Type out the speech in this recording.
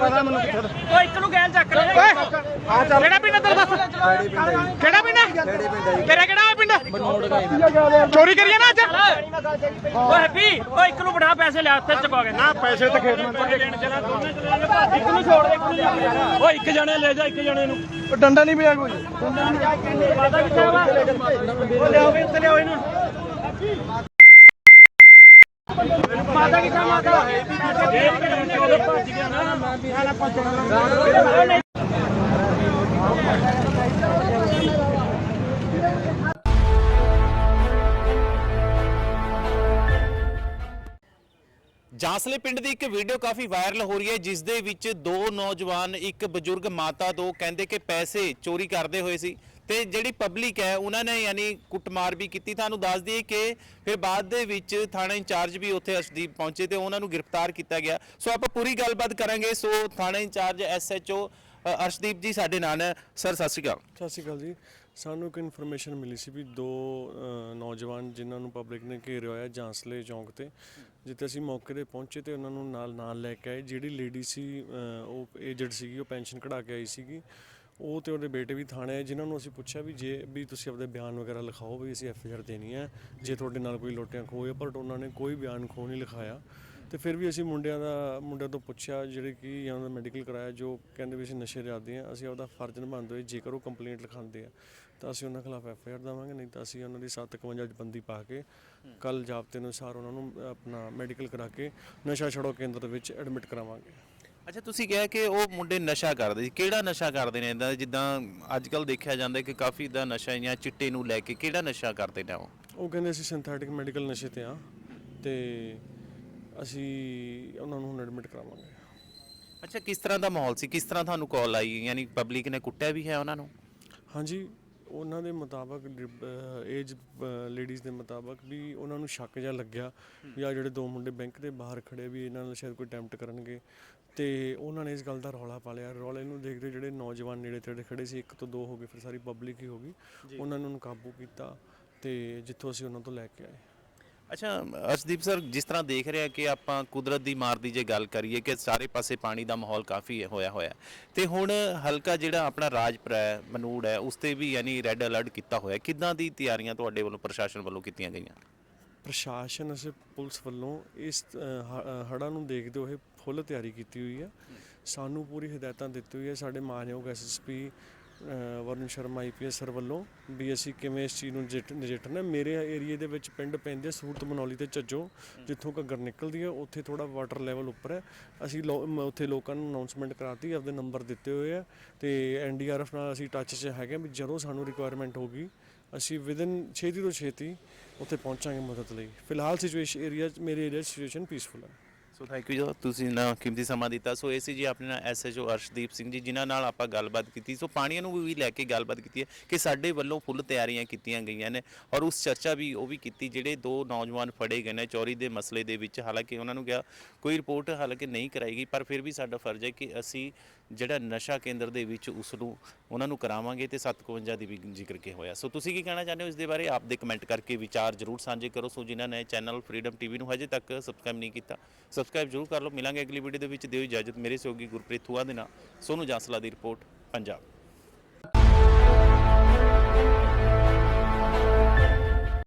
ਪਤਾ ਮੈਨੂੰ। ਓਏ ਇੱਕ ਨੂੰ ਗੈਲ ਚੱਕ ਲੈ। ਓਏ ਆ ਚੱਲ। ਕਿਹੜਾ ਪਿੰਡ ਤੇਰਾ ਦੱਸ ਕਿਹੜਾ ਪਿੰਡ ਤੇਰਾ ਕਿਹੜਾ ਪਿੰਡ? ਚੋਰੀ ਕਰੀਏ ਨਾ ਅੱਜ? ਓਏ ਹੈਪੀ ਓਏ ਇੱਕ ਨੂੰ ਬਣਾ ਪੈਸੇ ਲਿਆ ਉੱਥੇ ਚੁਕਾ ਕੇ। ਨਾ ਪੈਸੇ ਤਾਂ ਖੇਤ ਨੂੰ ਲੈਣ ਚਲਾ ਦੋਨੇ ਚਲੇ ਜਾਂਦੇ ਇੱਕ ਨੂੰ ਛੋੜ ਦੇ ਇੱਕ ਨੂੰ ਓਏ ਇੱਕ ਜਣੇ ਲੈ ਜਾ ਇੱਕ ਜਣੇ ਨੂੰ। ਡੰਡਾ ਨਹੀਂ ਪਿਆ ਕੋਈ? ਮਾਤਾ ਕਿੱਥੇ ਵਾ ਓ ਲਿਆਓ ਵੀ ਉੱਤੇ ਲਿਆਓ ਇਹਨੂੰ। ਮਾਤਾ ਕਿੱਥੇ ਮਾਤਾ? ਭੱਜ ਗਿਆ ਨਾ ਮੈਂ ਵੀ ਜਾਂਸਲੇ ਪਿੰਡ ਦੀ ਇੱਕ ਵੀਡੀਓ ਕਾਫੀ ਵਾਇਰਲ ਹੋ ਰਹੀ ਹੈ, ਜਿਸ ਦੇ ਵਿੱਚ ਦੋ ਨੌਜਵਾਨ, ਇੱਕ ਬਜ਼ੁਰਗ ਮਾਤਾ ਤੋਂ ਕਹਿੰਦੇ ਕਿ ਪੈਸੇ ਚੋਰੀ ਕਰਦੇ ਹੋਏ ਸੀ। ਤੇ ਜਿਹੜੀ ਪਬਲਿਕ ਹੈ, ਉਹਨਾਂ ਨੇ ਯਾਨੀ ਕੁੱਟਮਾਰ ਵੀ ਕੀਤੀ। ਤੁਹਾਨੂੰ ਦੱਸ ਦਈਏ ਕਿ ਫਿਰ ਬਾਅਦ ਦੇ ਵਿੱਚ ਥਾਣਾ ਇੰਚਾਰਜ ਵੀ ਉੱਥੇ ਅਰਸ਼ਦੀਪ ਪਹੁੰਚੇ ਤੇ ਉਹਨਾਂ ਨੂੰ ਗ੍ਰਿਫਤਾਰ ਕੀਤਾ ਗਿਆ। ਸੋ ਆਪਾਂ ਪੂਰੀ ਗੱਲਬਾਤ ਕਰਾਂਗੇ। ਸੋ ਥਾਣਾ ਇੰਚਾਰਜ ਐਸਐਚਓ ਅਰਸ਼ਦੀਪ ਜੀ ਸਾਡੇ ਨਾਲ ਹੈ। ਸਰ, ਸਤਿ ਸ਼੍ਰੀ ਅਕਾਲ। ਸਤਿ ਸ਼੍ਰੀ ਅਕਾਲ ਜੀ। ਸਾਨੂੰ ਇੱਕ ਇਨਫੋਰਮੇਸ਼ਨ ਮਿਲੀ ਸੀ ਵੀ ਦੋ ਨੌਜਵਾਨ ਜਿਨ੍ਹਾਂ ਨੂੰ ਪਬਲਿਕ ਨੇ ਘੇਰਿਆ ਹੋਇਆ ਜਾਂਸਲੇ ਚੌਂਕ ਤੇ, ਜਿੱਥੇ ਅਸੀਂ ਮੌਕੇ ਤੇ ਪਹੁੰਚੇ ਤੇ ਉਹਨਾਂ ਨੂੰ ਨਾਲ ਨਾਲ ਲੈ ਕੇ ਆਏ। ਜਿਹੜੀ ਲੇਡੀ ਸੀ ਉਹ ਏਜਡ ਸੀਗੀ, ਉਹ ਪੈਨਸ਼ਨ ਕਢਾ ਕੇ ਆਈ ਸੀਗੀ। ਉਹ ਤੇ ਉਹਦੇ ਬੇਟੇ ਵੀ ਥਾਣੇ ਆਏ, ਜਿਨ੍ਹਾਂ ਨੂੰ ਅਸੀਂ ਪੁੱਛਿਆ ਵੀ ਜੇ ਵੀ ਤੁਸੀਂ ਆਪਦੇ ਬਿਆਨ ਵਗੈਰਾ ਲਿਖਾਓ ਵੀ ਅਸੀਂ ਐਫ ਆਈ ਆਰ ਦੇਣੀ ਹੈ, ਜੇ ਤੁਹਾਡੇ ਨਾਲ ਕੋਈ ਲੋਟਿਆਂ ਖੋਏ ਪਰ ਉਹਨਾਂ ਨੇ ਕੋਈ ਬਿਆਨ ਖੋ ਨਹੀਂ ਲਿਖਾਇਆ। ਤੇ ਫਿਰ ਵੀ ਅਸੀਂ ਮੁੰਡਿਆਂ ਦਾ, ਮੁੰਡਿਆਂ ਤੋਂ ਪੁੱਛਿਆ ਜਿਹੜੇ ਕਿ ਜਾਂ ਦਾ ਮੈਡੀਕਲ ਕਰਾਇਆ, ਜੋ ਕਹਿੰਦੇ ਵੀ ਅਸੀਂ ਨਸ਼ੇ ਦੇ ਆਦੀ ਹਾਂ, ਅਸੀਂ ਆਪਦਾ ਫਰਜ਼ ਨਿਭਾਉਂਦੇ ਹੋਏ ਜੇਕਰ ਉਹ ਕੰਪਲੇਂਟ ਲਿਖਾਉਂਦੇ ਆ, ਤਾਂ ਅਸੀਂ ਉਹਨਾਂ ਖਿਲਾਫ ਐਫ ਆਈ ਆਰ ਦੇਵਾਂਗੇ, ਨਹੀਂ ਤਾਂ ਅਸੀਂ ਉਹਨਾਂ ਦੀ 751 ਚ ਬੰਦੀ ਪਾ ਕੇ ਕੱਲ ਜਾਬਤੇ ਅਨੁਸਾਰ ਉਹਨਾਂ ਨੂੰ ਆਪਣਾ ਮੈਡੀਕਲ ਕਰਾ ਕੇ ਨਸ਼ਾ ਛੜੋ ਕੇਂਦਰ ਵਿੱਚ ਐਡਮਿਟ ਕਰਾਵਾਂਗੇ। ਅੱਛਾ ਤੁਸੀਂ ਕਿਹਾ ਕਿ ਉਹ ਮੁੰਡੇ ਨਸ਼ਾ ਕਰਦੇ ਸੀ। ਕਿਹੜਾ ਨਸ਼ਾ ਕਰਦੇ ਨੇ ਇਦਾਂ ਜਿੱਦਾਂ ਅੱਜ ਕੱਲ ਦੇਖਿਆ ਜਾਂਦਾ ਕਿ ਕਾਫੀ ਦਾ ਨਸ਼ਾ ਜਾਂ ਚਿੱਟੇ ਨੂੰ ਲੈ ਕੇ ਕਿਹੜਾ ਨਸ਼ਾ ਕਰਦੇ ਨੇ ਉਹ? ਉਹ ਕਹਿੰਦੇ ਅਸੀਂ ਸਿੰਥੈਟਿਕ ਮੈਡੀਕਲ ਨਸ਼ੇ ਤੇ ਆ ਤੇ ਅਸੀਂ ਉਹਨਾਂ ਨੂੰ ਹੁਣ ਐਡਮਿਟ ਕਰਾਵਾਂਗੇ। ਅੱਛਾ ਕਿਸ ਤਰ੍ਹਾਂ ਦਾ ਮਾਹੌਲ ਸੀ? ਕਿਸ ਤਰ੍ਹਾਂ ਤੁਹਾਨੂੰ ਕਾਲ ਆਈ? ਯਾਨੀ ਪਬਲਿਕ ਨੇ ਕੁੱਟਿਆ ਵੀ ਹੈ ਉਹਨਾਂ ਨੂੰ? ਹਾਂਜੀ ਉਹਨਾਂ ਦੇ ਮੁਤਾਬਕ ਏਜ ਲੇਡੀਜ਼ ਦੇ ਮੁਤਾਬਕ ਵੀ ਉਹਨਾਂ ਨੂੰ ਸ਼ੱਕ ਜਿਹਾ ਲੱਗਿਆ ਵੀ ਆ ਜਿਹੜੇ ਦੋ ਮੁੰਡੇ ਬੈਂਕ ਦੇ ਬਾਹਰ ਖੜੇ ਵੀ ਇਹਨਾਂ ਨਾਲ ਸ਼ਾਇਦ ਕੋਈ ਅਟੈਂਪਟ ਕਰਨਗੇ। ਤੇ ਉਹਨਾਂ ਨੇ ਇਸ ਗੱਲ ਦਾ ਰੌਲਾ ਪਾ ਲਿਆ। ਰੌਲੇ ਨੂੰ ਦੇਖਦੇ ਜਿਹੜੇ ਨੌਜਵਾਨ ਨੇੜੇ ਤੇੜੇ ਖੜੇ ਸੀ ਇੱਕ ਤੋਂ ਦੋ ਹੋ ਗਏ ਫਿਰ ਸਾਰੀ ਪਬਲਿਕ ਹੀ ਹੋ ਗਈ। ਉਹਨਾਂ ਨੇ ਕਾਬੂ ਕੀਤਾ ਤੇ ਜਿੱਥੋਂ ਅਸੀਂ ਉਹਨਾਂ ਤੋਂ ਲੈ ਕੇ ਆਏ। ਅੱਛਾ ਅਰਸ਼ਦੀਪ ਸਰ ਜਿਸ ਤਰ੍ਹਾਂ ਦੇਖ ਰਿਹਾ ਕਿ ਆਪਾਂ ਕੁਦਰਤ ਦੀ ਮਾਰ ਦੀ ਜੇ ਗੱਲ ਕਰੀਏ ਕਿ ਸਾਰੇ ਪਾਸੇ ਪਾਣੀ ਦਾ ਮਾਹੌਲ ਕਾਫੀ ਹੋਇਆ ਹੋਇਆ ਤੇ ਹੁਣ ਹਲਕਾ ਜਿਹੜਾ ਆਪਣਾ ਰਾਜਪੁਰਾ ਹੈ ਮਨੂੜ ਹੈ ਉਸ ਤੇ ਵੀ ਯਾਨੀ ਰੈੱਡ ਅਲਰਟ ਕੀਤਾ ਹੋਇਆ ਕਿੱਦਾਂ ਦੀ ਤਿਆਰੀਆਂ ਤੁਹਾਡੇ ਵੱਲੋਂ ਪ੍ਰਸ਼ਾਸਨ ਵੱਲੋਂ ਕੀਤੀਆਂ ਗਈਆਂ? ਪ੍ਰਸ਼ਾਸਨ ਅਤੇ ਪੁਲਿਸ ਵੱਲੋਂ ਇਸ ਹੜ੍ਹਾਂ ਨੂੰ ਦੇਖਦੇ ਹੋਏ ਫੁੱਲ ਤਿਆਰੀ ਕੀਤੀ ਹੋਈ ਹੈ। ਸਾਨੂੰ ਪੂਰੀ ਹਦਾਇਤਾਂ ਦਿੱਤੀ ਹੋਈ ਹੈ। ਸਾਡੇ ਮਾਨਯੋਗ SSP Varun Sharma IPS sir ਵੱਲੋਂ ਵੀ ਅਸੀਂ ਕਿਵੇਂ ਇਸ ਚੀਜ਼ ਨੂੰ ਨਜਿੱਠ- ਨਜਿੱਠਣਾ ਮੇਰੇ ਏਰੀਏ ਦੇ ਵਿੱਚ ਪਿੰਡ ਪੈਂਦੇ ਸੂਰਤ ਮਨੌਲੀ ਤੇ ਝੱਜੋ ਜਿੱਥੋਂ ਘੱਗਰ ਨਿਕਲਦੀ ਹੈ ਉੱਥੇ ਥੋੜਾ ਵਾਟਰ ਲੈਵਲ ਉੱਪਰ ਹੈ ਅਸੀਂ ਉੱਥੇ ਲੋਕਾਂ ਨੂੰ ਅਨਾਉਂਸਮੈਂਟ ਕਰਾਤੀ ਆਪਦੇ ਨੰਬਰ ਦਿੱਤੇ ਹੋਏ ਆ ਤੇ ਐਨਡੀਆਰਐਫ ਨਾਲ ਅਸੀਂ ਟੱਚ 'ਚ ਹੈਗੇ ਵੀ ਜਦੋਂ ਸਾਨੂੰ ਰਿਕੁਆਇਰਮੈਂਟ ਹੋਗੀ ਅਸੀਂ ਵਿਦਨ ਛੇਤੀ ਤੋਂ ਛੇਤੀ ਉੱਥੇ ਪਹੁੰਚਾਂਗੇ ਮਦਦ ਲਈ। ਫਿਲਹਾਲ ਸਿਚੁਏਸ਼ਨ ਏਰੀਆ ਮੇਰੇ ਏਰੀਆ ਸਿਚੁਏਸ਼ਨ ਪੀਸਫੁਲ ਹੈ ਸੋ ਥੈਂਕ ਯੂ ਜੀ ਤੁਸੀਂ ਨਾ ਕੀਮਤੀ ਸਮਾਂ ਦਿੱਤਾ। ਸੋ ਇਹ ਸੀ ਜੀ ਆਪਣੇ ਨਾਲ ਐਸਐਚਓ ਅਰਸ਼ਦੀਪ ਸਿੰਘ ਜੀ, ਜਿਨ੍ਹਾਂ ਨਾਲ ਆਪਾਂ ਗੱਲਬਾਤ ਕੀਤੀ। ਸੋ ਪਾਣੀਆਂ ਨੂੰ ਵੀ ਲੈ ਕੇ ਗੱਲਬਾਤ ਕੀਤੀ ਹੈ ਕਿ ਸਾਡੇ ਵੱਲੋਂ ਫੁੱਲ ਤਿਆਰੀਆਂ ਕੀਤੀਆਂ ਗਈਆਂ ਨੇ ਔਰ ਉਸ ਚਰਚਾ ਵੀ ਉਹ ਵੀ ਕੀਤੀ, ਜਿਹੜੇ ਦੋ ਨੌਜਵਾਨ ਫੜੇ ਗਏ ਨੇ ਚੋਰੀ ਦੇ ਮਸਲੇ ਦੇ ਵਿੱਚ। ਹਾਲਾਂਕਿ ਉਹਨਾਂ ਨੂੰ ਕਿਹਾ, ਕੋਈ ਰਿਪੋਰਟ ਹਾਲਾਂਕਿ ਨਹੀਂ ਕਰਾਈ ਗਈ, ਪਰ ਫਿਰ ਵੀ ਸਾਡਾ ਫਰਜ਼ ਹੈ ਕਿ ਅਸੀਂ ਜਿਹੜਾ ਨਸ਼ਾ ਕੇਂਦਰ ਦੇ ਵਿੱਚ ਉਸ ਨੂੰ ਉਹਨਾਂ ਨੂੰ ਕਰਾਵਾਂਗੇ ਤੇ 751 ਦੀ ਵੀ ਜ਼ਿਕਰ ਕੇ ਹੋਇਆ। ਸੋ ਤੁਸੀਂ ਕੀ ਕਹਿਣਾ ਚਾਹੁੰਦੇ ਹੋ ਇਸ ਦੇ ਬਾਰੇ? ਆਪ ਦੇ ਕਮੈਂਟ ਕਰਕੇ ਵਿਚਾਰ ਜ਼ਰੂਰ ਸਾਂਝੇ ਕਰੋ। ਸੋ ਜਿਨ੍ਹਾਂ ਨੇ ਚੈਨਲ ਫਰੀडम ਟੀਵੀ ਨੂੰ ਹਜੇ ਤੱਕ ਸਬਸਕ੍ਰਾਈਬ ਨਹੀਂ ਕੀਤਾ ਸਬਸਕ੍ਰਾਈਬ ਜ਼ਰੂਰ ਕਰ ਲਓ। ਮਿਲਾਂਗੇ ਅਗਲੀ ਵੀਡੀਓ ਦੇ ਵਿੱਚ। ਦਿਓ ਇਜਾਜ਼ਤ। ਮੇਰੇ ਸਹਿਯੋਗੀ ਗੁਰਪ੍ਰੀਤ ਥੂਆ ਦੇ ਨਾਲ। ਸੋਨੂ ਜਾਂਸਲਾ ਦੀ ਰਿਪੋਰਟ, ਪੰਜਾਬ।